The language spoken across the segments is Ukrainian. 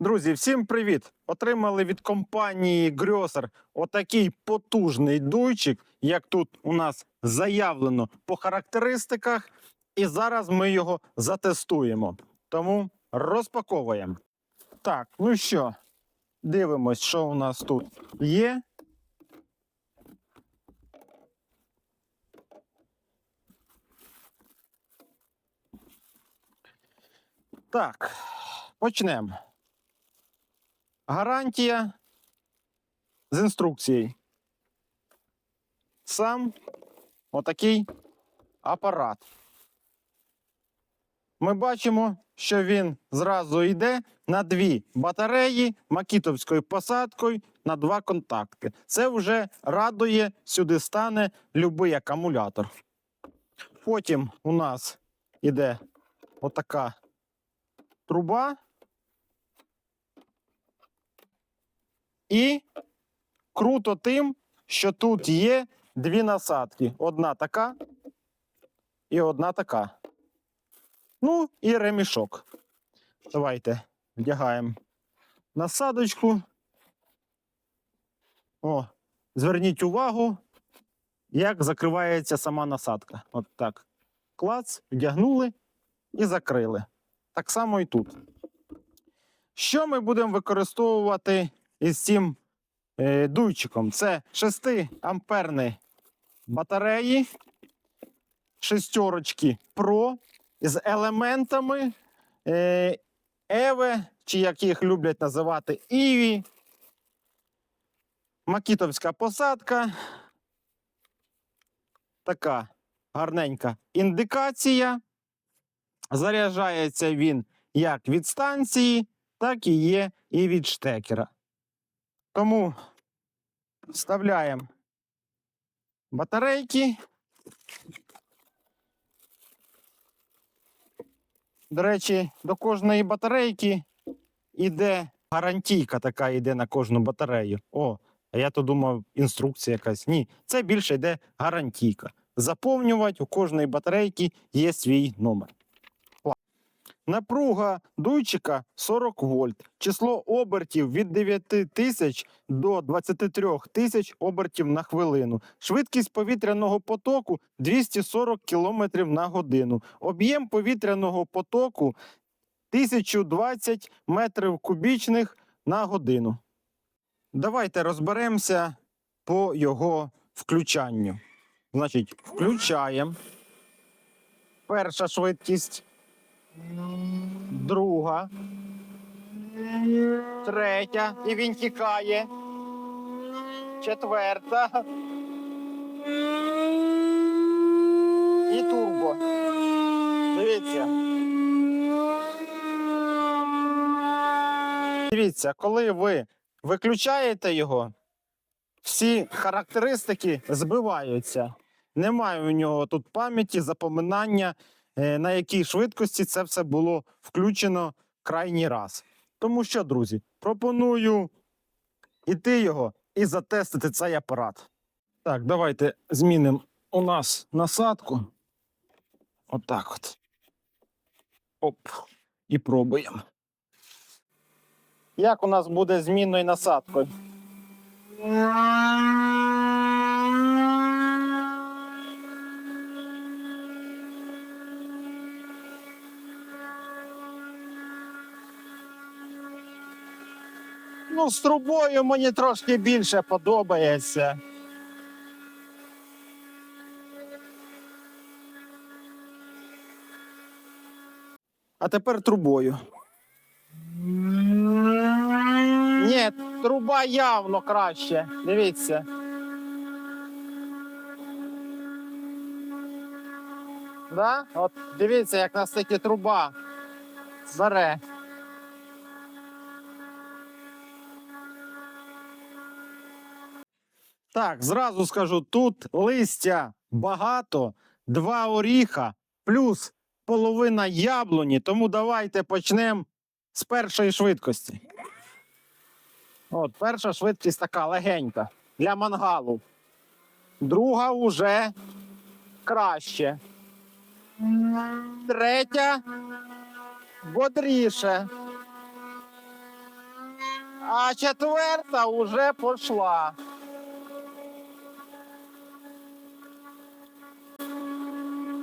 Друзі, всім привіт! Отримали від компанії Грьосер отакий потужний дуйчик, як тут у нас заявлено по характеристиках. І зараз ми його затестуємо. Тому розпаковуємо. Так, ну що, дивимось, що у нас тут є. Так, почнемо. Гарантія з інструкцією. Сам отакий апарат. Ми бачимо, що він зразу йде на дві батареї макітовською посадкою на два контакти. Це вже радує, сюди стане будь-який акумулятор. Потім у нас іде отака труба. І круто тим, що тут є дві насадки. Одна така і одна така. Ну і ремішок. Давайте вдягаємо насадочку. О, зверніть увагу, як закривається сама насадка. От так. Клац, вдягнули і закрили. Так само і тут. Що ми будемо використовувати із цим е, дуйчиком? Це 6 амперні батареї, шестерочки Pro з елементами Еве, чи як їх люблять називати Іві. Макітовська посадка. Така гарненька індикація. Заряджається він як від станції, так і є і від штекера. Тому вставляємо батарейки. До речі, до кожної батарейки йде гарантійка, така йде на кожну батарею. О, а я то думав, інструкція якась. Ні, це більше йде гарантійка. Заповнювати у кожної батарейки є свій номер. Напруга дуйчика 40 вольт. Число обертів від 9 тисяч до 23 тисяч обертів на хвилину. Швидкість повітряного потоку 240 км на годину. Об'єм повітряного потоку 1020 метрів кубічних на годину. Давайте розберемося по його включанню. Значить, включаємо. Перша швидкість друга, третя, і він тікає. Четверта. І турбо. Дивіться. Дивіться, коли ви виключаєте його, всі характеристики збиваються. Немає у нього тут пам'яті, запоминання, на якій швидкості це все було включено крайній раз. Тому що, друзі, пропоную іти його і затестити цей апарат. Так, давайте змінимо у нас насадку. Отак от. Оп. І пробуємо. Як у нас буде змінною насадкою? Ну, з трубою мені трошки більше подобається. А тепер трубою. Ні, труба явно краще. Дивіться. Да? От дивіться, як наскільки труба бере. Так, зразу скажу, тут листя багато, два оріха, плюс половина яблуні. Тому давайте почнемо з першої швидкості. От, перша швидкість така легенька для мангалу. Друга уже краще. Третя бодріше. А четверта уже пошла.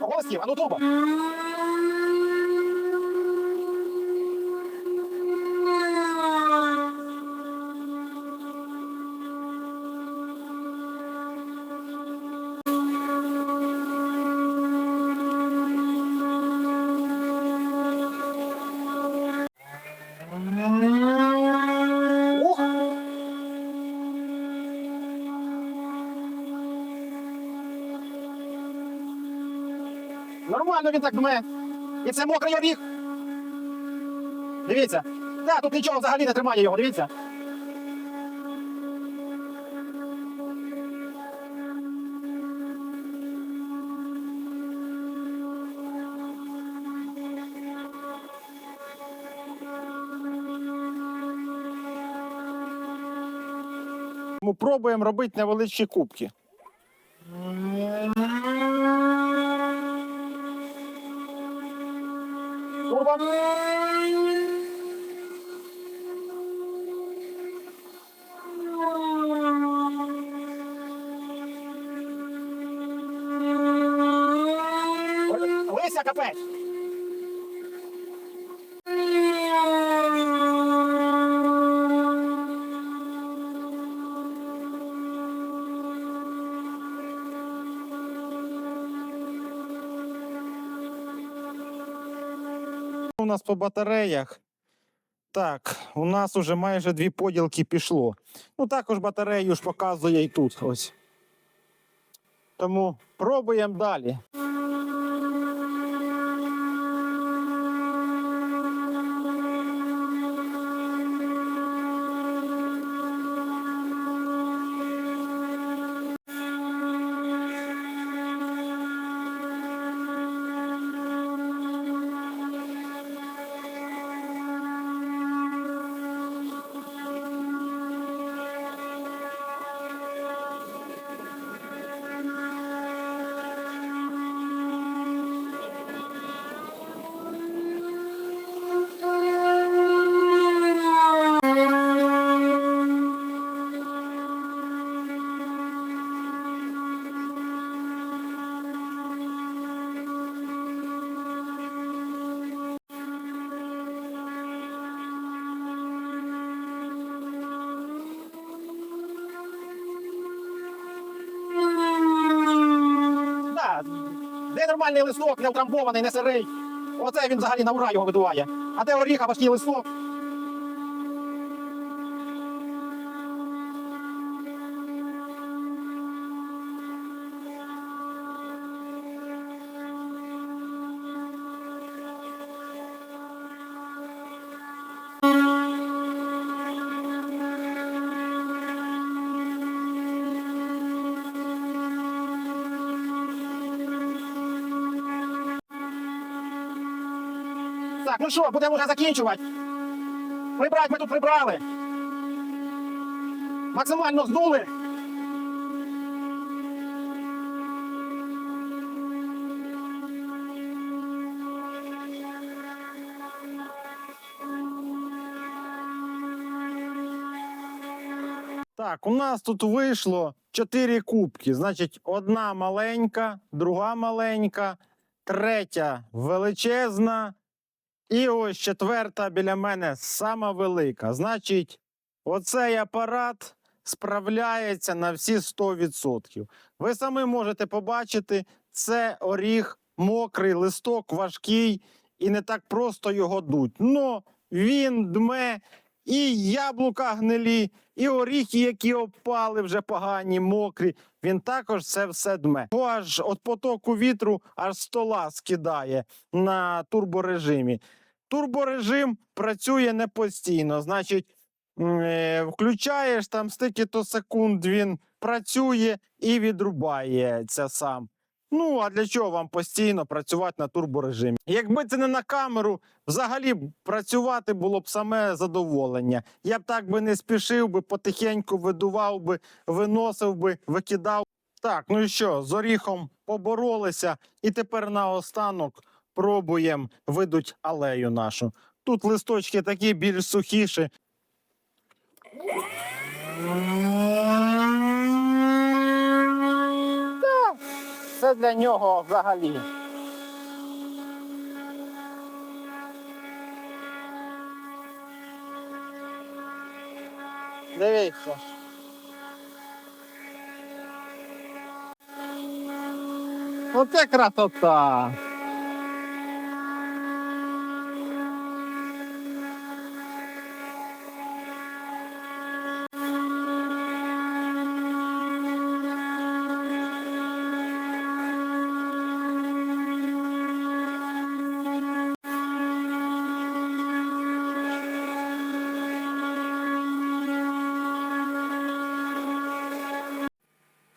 Голосів, а ну Нормально він так дме. І це мокрий оріг. Дивіться. Так, тут нічого взагалі не тримає його, дивіться. Ми пробуємо робити невеличкі кубки. Турбо. Лися, капець! У нас по батареях. Так, у нас уже майже дві поділки пішло. Ну, також батарею ж показує і тут ось. Тому пробуємо далі. Да, де нормальний листок, не утрамбований, не сирий. Оце він взагалі на ура його видуває. А де оріха, важкий листок. Так, ну що, будемо вже закінчувати. Прибрати ми тут прибрали. Максимально здули. Так, у нас тут вийшло 4 кубки. Значить, одна маленька, друга маленька, третя величезна. І ось четверта біля мене сама велика. Значить, оцей апарат справляється на всі 100%. Ви самі можете побачити, це оріг, мокрий листок, важкий, і не так просто його дуть. Но він дме і яблука гнилі, і оріхи, які опали вже погані, мокрі. Він також це все дме. Його Аж від потоку вітру аж стола скидає на турборежимі. Турборежим працює не постійно. Значить, е, включаєш там стільки-то секунд, він працює і відрубається сам. Ну, а для чого вам постійно працювати на турборежимі? Якби це не на камеру, взагалі працювати було б саме задоволення. Я б так би не спішив би, потихеньку видував би, виносив би, викидав. Так, ну і що, з оріхом поборолися, і тепер наостанок пробуємо видуть алею нашу. Тут листочки такі більш сухіші. Та, Це для нього взагалі. Дивіться. Оце красота.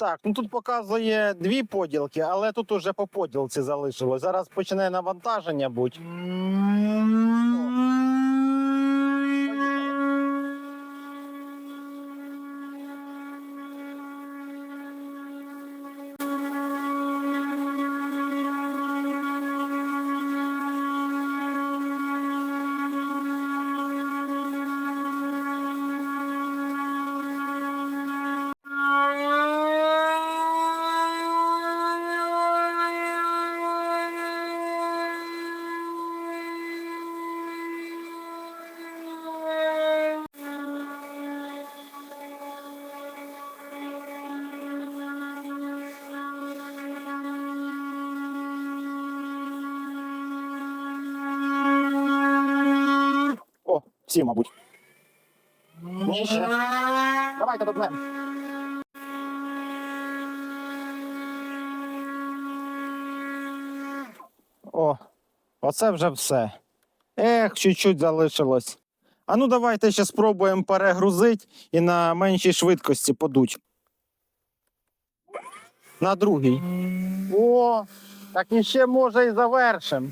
Так, ну тут показує дві поділки, але тут уже по поділці залишилось. Зараз почне навантаження бути. Всі, мабуть. Давайте доднемо. О, оце вже все. Ех, чуть-чуть залишилось. А ну давайте ще спробуємо перегрузити і на меншій швидкості подуть. На другій. О, так і ще може і завершимо.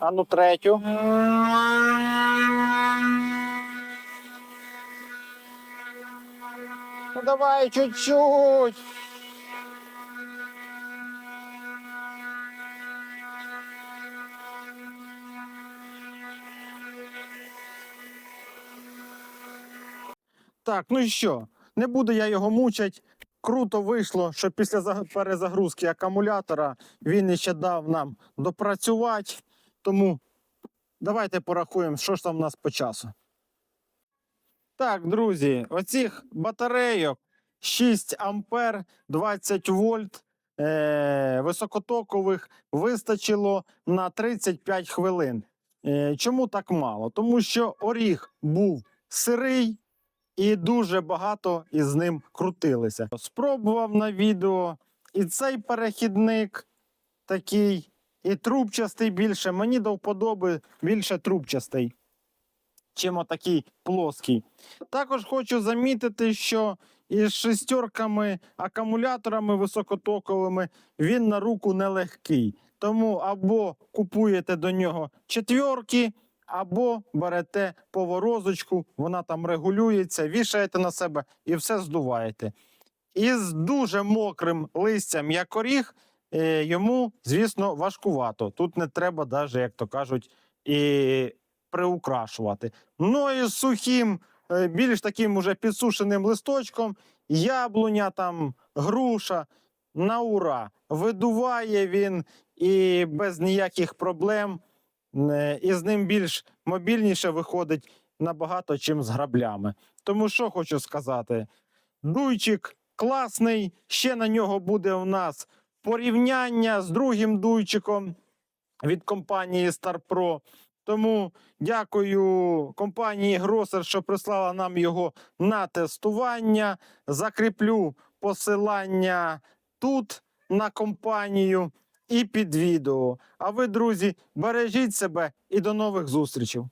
А ну третю. Ну давай чуть-чуть. Так, ну і що? Не буду я його мучать. Круто вийшло, що після перезагрузки акумулятора він ще дав нам допрацювати. Тому давайте порахуємо, що ж там у нас по часу. Так, друзі, оцих батарейок 6 ампер, 20 вольт е- високотокових вистачило на 35 хвилин. Е- чому так мало? Тому що оріг був сирий і дуже багато із ним крутилися. Спробував на відео і цей перехідник такий, і трубчастий більше. Мені до вподоби більше трубчастий, чим отакий плоский. Також хочу замітити, що із шестерками акумуляторами високотоковими він на руку нелегкий. Тому або купуєте до нього четверки, або берете поворозочку, вона там регулюється, вішаєте на себе і все здуваєте. Із дуже мокрим листям, як оріг, йому, звісно, важкувато. Тут не треба, навіть, як то кажуть, і приукрашувати. Ну і з сухим, е, більш таким уже підсушеним листочком, яблуня, там, груша. На ура! Видуває він і без ніяких проблем. Е, І з ним більш мобільніше виходить набагато, чим з граблями. Тому що хочу сказати: дуйчик класний, ще на нього буде у нас порівняння з другим дуйчиком від компанії StarPro. Тому дякую компанії Гросер, що прислала нам його на тестування. Закріплю посилання тут на компанію і під відео. А ви, друзі, бережіть себе і до нових зустрічей.